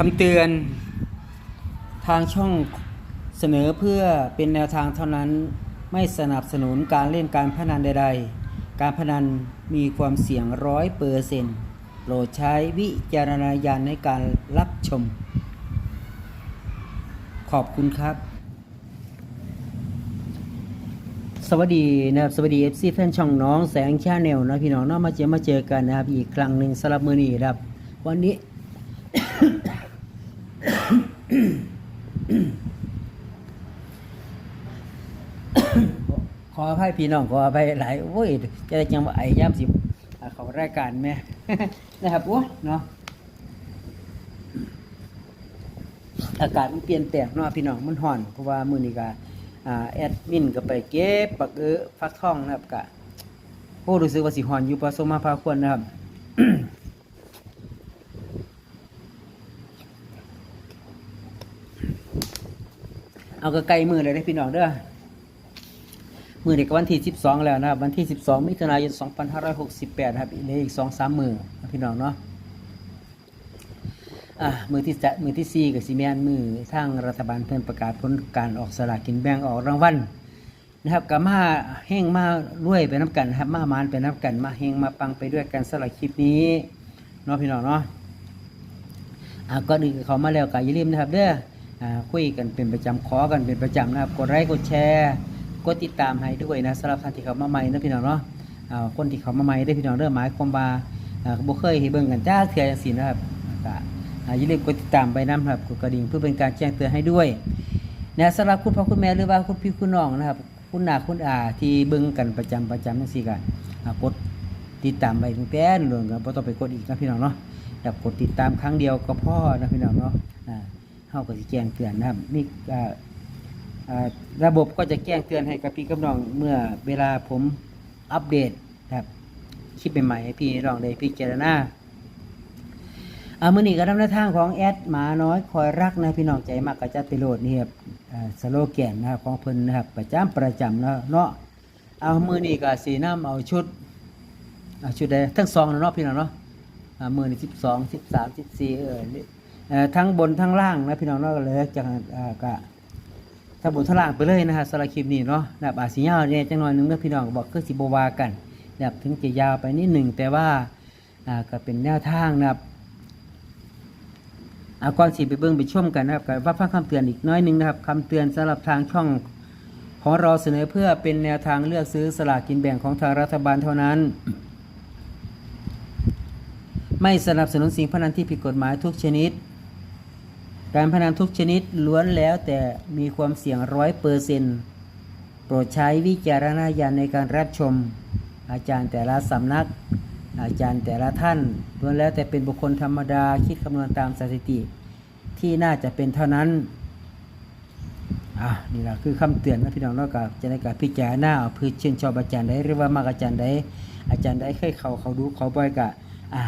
คำเตือน ทางช่องเสนอเพื่อเป็นแนวทางเท่านั้นไม่สนับสนุนการเล่นการพนันใด ๆ การพนันมีความเสี่ยงร้อยเปอร์เซนต์โปรดใช้วิจารณญาณในการรับชม ขอบคุณครับ สวัสดีนะครับสวัสดีเอฟซีแฟนช่องน้องแสงชาแนลนะพี่น้องเนาะมาเจอมาเจอกันนะครับ อีกครั้งหนึ่งสำหรับมือนี้ครับ วันนี้ ขออภัยพี่น้องขออภัยหลายโอ้ยจะได้จังว่าไอ้ย่ำสิเขารายการแม่นะครับโอ้เนาะอากาศมันเปลี่ยนแปลงเนาะพี่น้องมันห่อนเพราะว่ามือนี้กาแอดมินก็ไปเก็บปักเออฟักทองนะครับก็โอ้รู้สึกว่าสิห่อนอยู่พอสมมาพาควรนะครับ เอากระไกลมือเลยนะพี่น้องเด้อมือเด็กวันที่ 12 แล้วนะครับ วันที่ 12 มิถุนายน 2568 นะครับอีกเหลืออีก2-3มือนะพี่น้องเนาะอ่ามือที่จะมือที่4กับซีเมนมือทางรัฐบาลเพิ่นประกาศผลการออกสลากกินแบ่งออกรางวัลนะครับกับมาแห้งมารวยไปน้ำกันครับมามานไปน้ำกัน มาแห้งมาปังไปด้วยกันสำหรับคลิปนี้เนาะพี่น้องเนาะอ่าก็ดีเขามาแล้วก็อย่าลืมนะครับเด้อ คุยกันเป็นประจำขอกันเป็นประจำนะครับ กดไลค์กดแชร์กดติดตามให้ด้วยนะสำหรับท่านที่เขามาใหม่นะพี่น้องเนาะคนที่เขามาใหม่ได้พี่น้องเด้อหมายความว่าบ่เคยเห็นเบิ่งกันจ้าเทื่อจังสีนะครับอ่าอย่าลืมกดติดตามไปนํครับกดกระดิ่งเพื่อเป็นการแจ้งเตือนให้ด้วยนะสำหรับคุณพ่อคุณแม่หรือว่าคุณพี่คุณน้องนะครับ คุณหนาคุณอาที่เบิ่งกันประจำประจำจังซี่ก็อ่ากดติดตามไปตั้งแต่เรื่องก็บ่ต้องไปกดอีกนะพี่น้องเนาะแบบกดติดตามครั้งเดียวก็พอนะพี่น้องเนาะ เฮาก็สิแจ้งเตือนนะครับนี่อ่าอ่าระบบก็จะแจ้งเตือนให้กับพี่กับน้องเมื่อเวลาผมอัปเดตครับคลิปใหม่ๆให้พี่น้องได้พิจารณาอามือนี้ก็นำแนวทางของแอดหมาน้อยคอยรักนะพี่น้องใจมากก็จะติโลดนี่ครับสโลแกนนะครับของเพิ่นนะครับประจำประจำแล้วเนาะเอามือนี้ก็สีน้ำเอาชุดเอาชุดใดทั้งสองเนาะพี่น้องเนาะมือนี่สิบสองสิบสามสิบสี่เออ ทั้งบนทั้งล่างนะพี่น้องเนาะก็เลยจากก็ทั้งบนทั้งล่างไปเลยนะฮะสำหรับคลิปนี้เนาะนะครับอาสิยาวเนี่ยจังหน่อยหนึงเด้อพี่น้องบอกคือสิบวากันนะครับถึงจะยาวไปนิดหนึ่งแต่ว่าอ่าก็เป็นแนวทางนะครับเอาก่อนสิไปเบิ่งไปชมกันนะครับก็ว่าฟังคำเตือนอีกน้อยหนึงนะครับคำเตือนสำหรับทางช่องของเราเสนอเพื่อเป็นแนวทางเลือกซื้อสลากกินแบ่งของทางรัฐบาลเท่านั้น ไม่สนับสนุนสิ่งพนันที่ผิดกฎหมายทุกชนิด การพนันทุกชนิดล้วนแล้วแต่มีความเสี่ยงร้อยเปอร์เซนต์โปรดใช้วิจารณญาณในการรับชม อาจารย์แต่ละสำนัก อาจารย์แต่ละท่านล้วนแล้วแต่เป็นบุคคลธรรมดาคิดคำนวณตามสถิติ ที่น่าจะเป็นเท่านั้นอะนี่แหละคือคำเตือนนะพี่น้องนอกจากจะในการพิจารณาเอาพืชชื่นชอบอาจารย์ใดหรือว่ามากอาจารย์ใดอาจารย์ใดเคยเขาเขาดูเขาบ่อยกะอ่า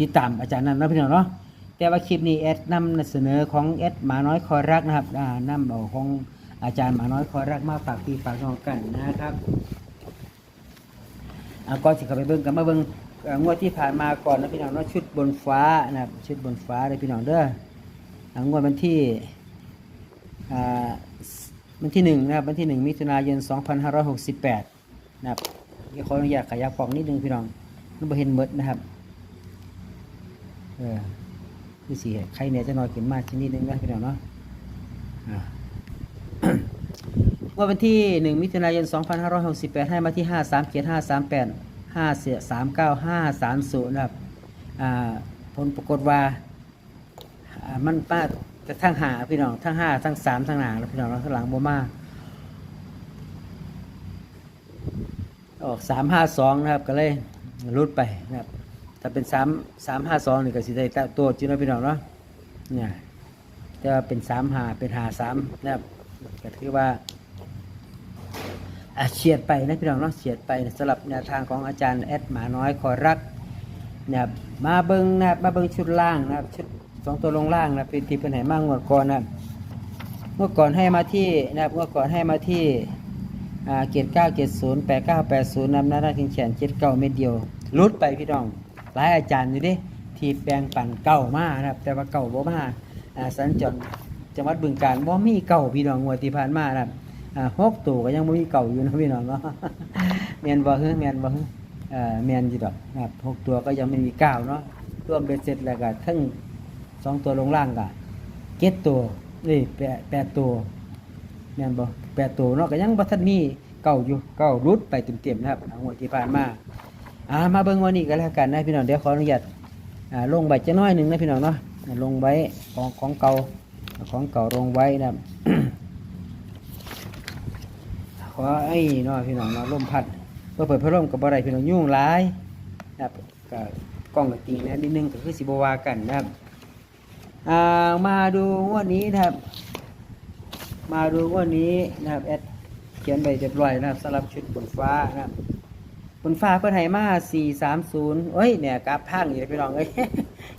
ติดตามอาจารย์นั้นนะพี่น้องเนาะ แต่ว่าคลิปนี้แอดนำเสนอของแอดหมาน้อยคอยรักนะครับอ่านำเอาของอาจารย์หมาน้อยคอยรักมาฝากพี่ฝากน้องกันนะครับอ่าก่อนสิเข้าไปเบิ่งกันมาเบิ่งงวดที่ผ่านมาก่อนนะพี่น้องเนาะชุดบนฟ้านะครับชุดบนฟ้าเลยพี่น้องเด้ออ่างวดวันที่อ่าวันที่หนึ่งนะครับวันที่หนึ่งมิถุนายน 2568 นะครับขออนุญาตขยับฟองนิดนึงพี่น้องมันบ่เห็นหมดนะครับเออ คือสีใครเนี่ยจะนอนกินมากชนิดนึงนะพี่น้องเนาะอ่าว่าวันที่หนึ่งมิถุนายน 2568 ให้มาที่ 5 3 7 5 3 8 5 3 9 5 3 0นะครับผลปรากฏว่ามันป้าจะทั้งหาพี่น้องทั้งห้าทั้งสามทั้งหนาแล้วพี่น้องแล้วข้างหลังโบมาออกสามห้าสองนะครับก็เลยรุดไปนะครับ ถ้าเป็นสามสามห้าสองนี่ก็สิได้ตัวจีนพี่น้องเนาะเนี่ยแต่ว่าเป็นสามหาเป็นหาสามนะครับก็ถือว่าเฉียดไปนะพี่น้องเนาะเฉียดไปสำหรับแนวทางของอาจารย์แอดหมาน้อยคอยรักเนะครับมาเบิงนะมาเบิงชุดล่างนะครับชุดสองตัวลงล่างนะเป็นที่เป็นไหนมากงวดก่อนนะเมื่อก่อนให้มาที่นะครับเมื่อก่อนให้มาที่เกียรเก้าเกียรศูนย์แปดเก้าแปดศูนย์นำหน้าทิ้งแขนเจ็ดเก้าเม็ดเดียวลุดไปพี่น้อง หลายอาจารย์อยู่ดิที่แปลงปั่นเก่ามานะครับ แต่ว่าเก่าบ่มาอ่าสัญจรจังหวัดบึงกาฬบ่มีเก่าพี่น้องงวดที่ผ่านมาครับอ่าหกตัวก็ยังบ่มีเก่าอยู่นะพี่น้องเนาะแม่นบ่ฮึแม่นบ่ฮึเอ่อแม่นอยู่ดอกนะครับหกตัวก็ยังไม่มีเก้าเนาะรวมเบ็ดเสร็จแล้วก็ทั้งสองตัวลงล่างก็เจ็ดตัวนี่แปดแปดตัวแม่นบ่แปดตัวเนาะก็ยังบ่ทันมีเก่าอยู่เก่ารุดไปเต็มๆนะครับงวดที่ผ่านมา อ่ามาเบิ่งวันนี้ก็แล้วกันนะพี่น้องเดี๋ยวขออนุญาตอ่าลงใบจะน้อยหนึ่งนะพี่น้องเนาะลงไว้ของของเก่าของเก่าลงไว้นะขอไอ้นาะพี่น้องเนาะลมพัดเพื่อเปิดพัดลมกับอะไรพี่น้องยุ่งหลายนะครับก็กล้องกับตีนะนิดนึงก็คือสิบวากันนะครับอ่ามาดูวันนี้นะครับ มาดูวันนี้นะครับแอดเขียนใบเรียบร้อยนะครับสำหรับชุดบนฟ้านะครับ บนฟ้าเพื่อนไห้มา430เอ้ยเนี่ยกราฟพังอีกแล้วพี่น้องเอ้ย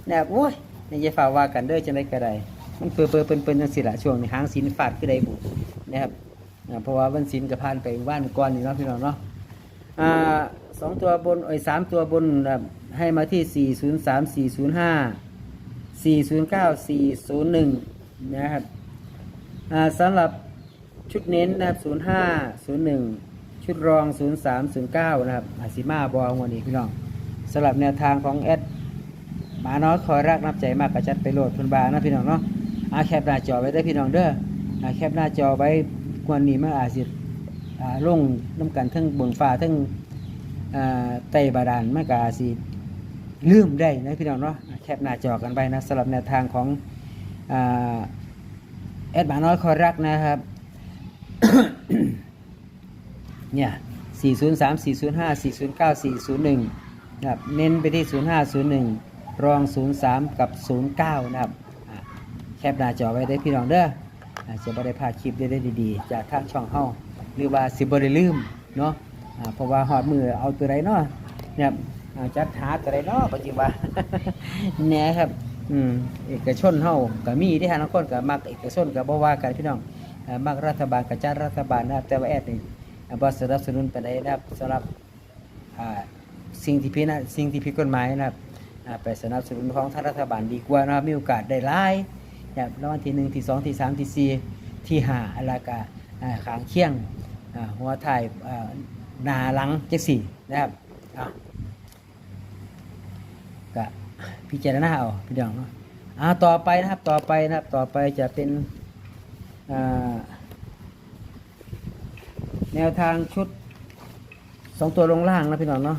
เนี่ยโอ้ยเนี่ยอย่าฝ่าว่ากันเด้อจังได๋ก็ได้มันเปื้อเปื้อเปิ้นเปิ้นจังซี่ล่ะช่วงนี้หางสินฟาดคือได้บุนะครับเพราะว่าวันสินก็ผ่านไปว่านก่อนนี่เนาะพี่น้องเนาะอ่าสองตัวบนเอ้ยสามตัวบนให้มาที่สี่ศูนะครับให้าที่403 405 409 401นย์หนึ่งนะครับอ่าสำหรับชุดเน้นนะครับ05 01 ชุดรอง 03 09 นะครับอาซิมาบอลวันนี้พี่น้องสำหรับแนวทางของแอดหมาน้อยคอยรักนับใจมากกระจัดไปโหลดทุนบานะพี่น้องเนาะอาแคปหน้าจอไว้ได้พี่น้องเด้ออาแคปหน้าจอไว้ควรนี้มาอาสิอ่าลงน้ำกันทั้งบืองฟ้าทั้งไตบาดาลมากอาสิลืมได้นะพี่น้องเนาะอาแคปหน้าจอกันไปนะสำหรับแนวทางของแอดหมาน้อยคอยรักนะครับ เนี่ย403 405 409 401นะครับเน้นไปที่ 05 01 รอง 03 กับ 09 นะครับแคปหน้าจอไว้ได้พี่น้องเด้อจะบ่ได้พาคลิปได้ดีๆ จากทางช่องเฮาหรือว่าสิบ่ได้ลืมเนาะเพราะว่าหอดมือเอาตัวใดเนาะเนี่ยจัดหาตัวใดเนาะปัจจุบันเนี่ยครับอืมเอกชนเฮาก็มีที่หานักคนก็มักเอกชนก็บ่ว่ากันพี่น้องมักรัฐบาลก็จัดรัฐบาลนะครับแต่ว่าแอดนี่ อ่าบ่สนับสนุนไปได้นะครับสำหรับสิ่งที่ผิดนะสิ่งที่ผิดกฎหมายนะครับไปสนับสนุนของทางรัฐบาลดีกว่านะครับมีโอกาสได้หลายนะครับรางวัลที่หนึ่งที่สองที่สามที่สี่ที่ห้าอะไรก็ขางเคียงหัวถ่ายนาหลังเจังสี่นะครับอ่าก็พิจารณาเอาพี่น้องเนาะอ่าต่อไปนะครับต่อไปนะครับต่อไปจะเป็นอ่า แนวทางชุดสองตัวลงล่างนะพี่น้องเนาะ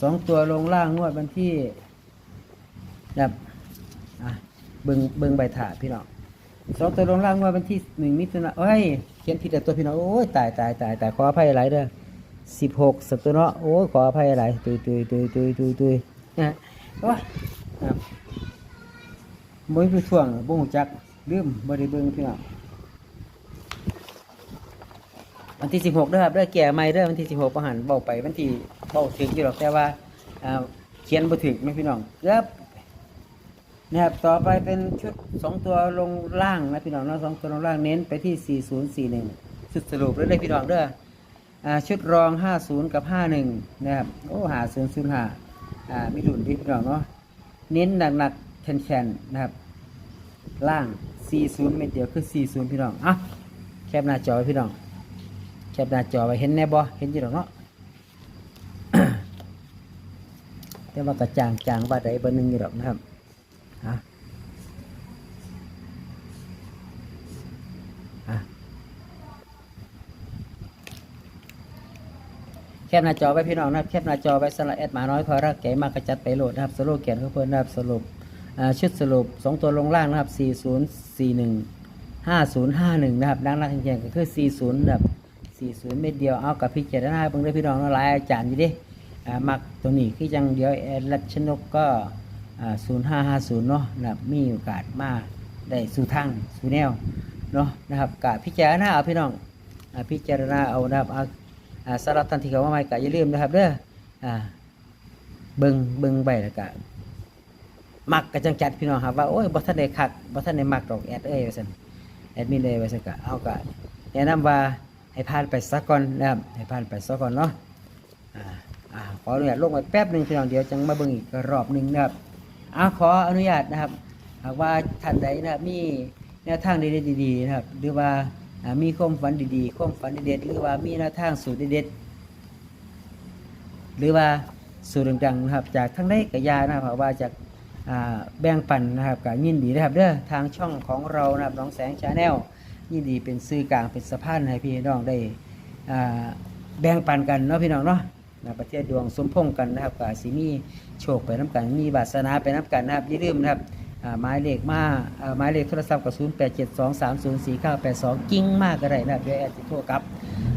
สองตัวลงล่างงวดวันที่แบบอะเบิงเบิงใบถาพี่น้องสองตัวลงล่างงวดวันที่หนึ่งมิถุนายนเอ้ยเขียนผิดแต่ตัวพี่น้องโอ้ยตายตายตายตายขออภัยหลายเด้อสิบหกสัตว์ตัวเนาะโอ้ยขออภัยหลายตุยตุยตุยตุยตุยตุยนะโอ้ยครับบ่มีผู้ช่วงบ่ฮู้จักลืมบ่ได้เบิงพี่น้อง วันที่16เด้อครับเด้อแก่ไม่เด้อวันที่16ประหันเบาไปวันที่เบาถึงอยู่หรอกแต่ว่าอ่าเขียนบ่ถึงไหมพี่น้องเกือบนะครับต่อไปเป็นชุด2ตัวลงล่างนะพี่น้องเนาะสองตัวลงล่างเน้นไปที่4041ชุดสรุปเลยเลยพี่น้องเด้ออ่าชุดรอง50กับ51นะครับโอ้หา005อ่ามีดุนที่พี่น้องเนาะเน้นหนักๆแข็งๆนะครับ ล่าง 40 เม็ดเดียวคือ 40 พี่น้องอะแคปหน้าจอพี่น้อง แคปหน้าจอไว้เห็นแน่บ่เห็นอยู่หรอกเนาะแต่ว่ากระจางจางว่าใดเบอร์หนึ่งอยู่หรอกนะครับอะอะแคปหน้าจอไว้พี่น้องนะครับแคปหน้าจอไว้สำหรับแอดมาน้อยคอยรักแก่มากกระจัดไปโหลดนะครับสโลแกนของเพื่อนนะครับสรุปชุดสรุปสองตัวลงล่างนะครับ 4041 5051 นะครับดังนั้นจริงๆก็คือ 40นะ ครับ40เม็ดเดียวเอากับพิจารณาเบิ่งได้พี่น้องเนาะหลายอาจารย์อยู่ดิมักตัวนี้คือจังเดียวแอดรัชนกก็อ่า0550เนาะนะมีโอกาสมาได้สู่ทางสู่แนวเนาะนะครับกับพิจารณาเอาพี่น้องพิจารณาเอานะครับเอาอ่าสำหรับท่านที่เขาว่าไม่ก็อย่าลืมนะครับเด้อเบิ่งเบิ่งไปแล้วก็มักก็จังจัดพี่น้องครับว่าโอ้ยบ่ทันได้คักบ่ทันได้มักดอกแอดเอ้ยว่าซั่นแอดมินเลยว่าสักกะเอากะแนะนำว่า ให้ผ่านไปสักก่อนนะครับให้ผ่านไปสักก่อนเนาะอ่าอ่าขออนุญาตลงไปแป๊บหนึ่งพี่น้องเดี๋ยวจังมาเบิ่งอีกรอบหนึ่งนะครับอาขออนุญาตนะครับ หากว่าท่านใดนะครับมีแนวทางเด็ดๆดีๆนะครับ หรือว่ามีความฝันดีๆความฝันเด็ดๆหรือว่ามีแนวทางสูตรเด็ดๆหรือว่าสูตรดังๆนะครับ จากทั้งได้กระยานะครับหากว่าจากแบ่งปันนะครับก็ยินดีนะครับเด้อทางช่องของเรานะครับน้องแสงชาแนล ยินดีเป็นสื่อกลางเป็นสะพานให้พี่น้องได้แบ่งปันกันเนาะพี่น้องเนาะนะประเทศดวงสมพงษ์กันนะครับกับสิมีโชคไปน้ำกัน มีบาสนาไปน้ำกันนะครับอย่าลืมนะครับหมายเลขมาหมายเลขโทรศัพท์กับ 0 8 7 2 3 0 4 9 8 2 กิ้งมากก็ได้นะครับเดี๋ยวแอดจะโทรกับ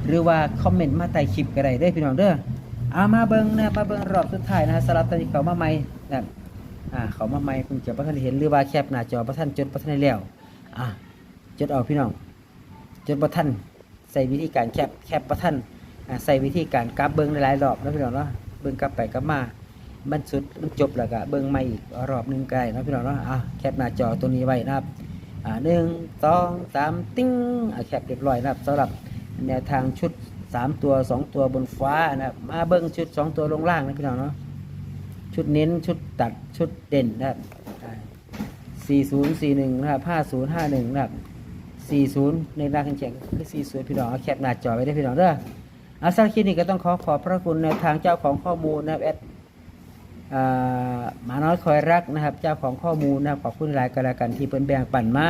หรือว่าคอมเมนต์มาใต้คลิปก็ได้เด้อพี่น้องเด้อเอามาเบิ้งนะมาเบิ้งรอบสุดท้ายนะสำหรับตอนนี้เขามาใหม่นะเขามาใหม่คุณจะประทันเห็นหรือว่าแคปหน้าจอประทันจดประทันได้แล้วอ่า จดเอาพี่น้องจดประทันใส่วิธีการแคปแคปประทันใส่วิธีการกราฟเบิ้งหลายรอบนะพี่น้องเนาะเบิ้งกลับไปกลับมามันสุดมันจบแล้วก็เบิ้งใหม่อีกรอบหนึ่งได้นะพี่น้องเนาะอะแคปหน้าจอตัวนี้ไว้นะครับอ่าหนึ่งสองสามติ้งอะแคปเรียบร้อยนะครับสำหรับแนวทางชุดสามตัวสองตัวบนฟ้านะครับมาเบิ้งชุดสองตัวลงล่างนะพี่น้องเนาะชุดเน้นชุดตัดชุดเด่นนะครับสี่ศูนย์สี่หนึ่งนะครับ ห้าศูนย์ห้าหนึ่งกันรางแข่งคือ40พี่น้องเอาแคปหน้าจอไว้ได้พี่น้องเด้ออาสาคลินิกก็ต้องขอขอบพระคุณในทางเจ้าของข้อมูลนะครับแอดหมาน้อยคอยรักนะครับ เจ้าของข้อมูลนะครับขอบคุณหลายกันล้วกันที่เพิ่นแบ่งปั่นมา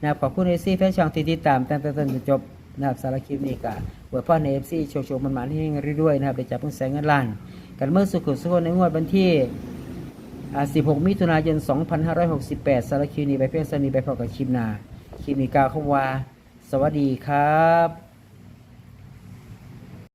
นะครับขอบคุณเอซี่แฟนช่องที่ติดตามตั้งแต่ต้นจนจบนะครับสารคลิปนี้ก็อวยพรในเอฟซีโชว์โชว์มันมันๆให้เรื่อยๆนะครับได้จับเพิ่งแสงเงินล้าน กันเมื่อสุขุมสุขในงวดวันที่ 16 มิถุนายน 2568สารคลิปนี้ไปเพื่อนสนีไปพอกับคลิปนา คลิปนี้กล่าวคำว่า สวัสดีครับ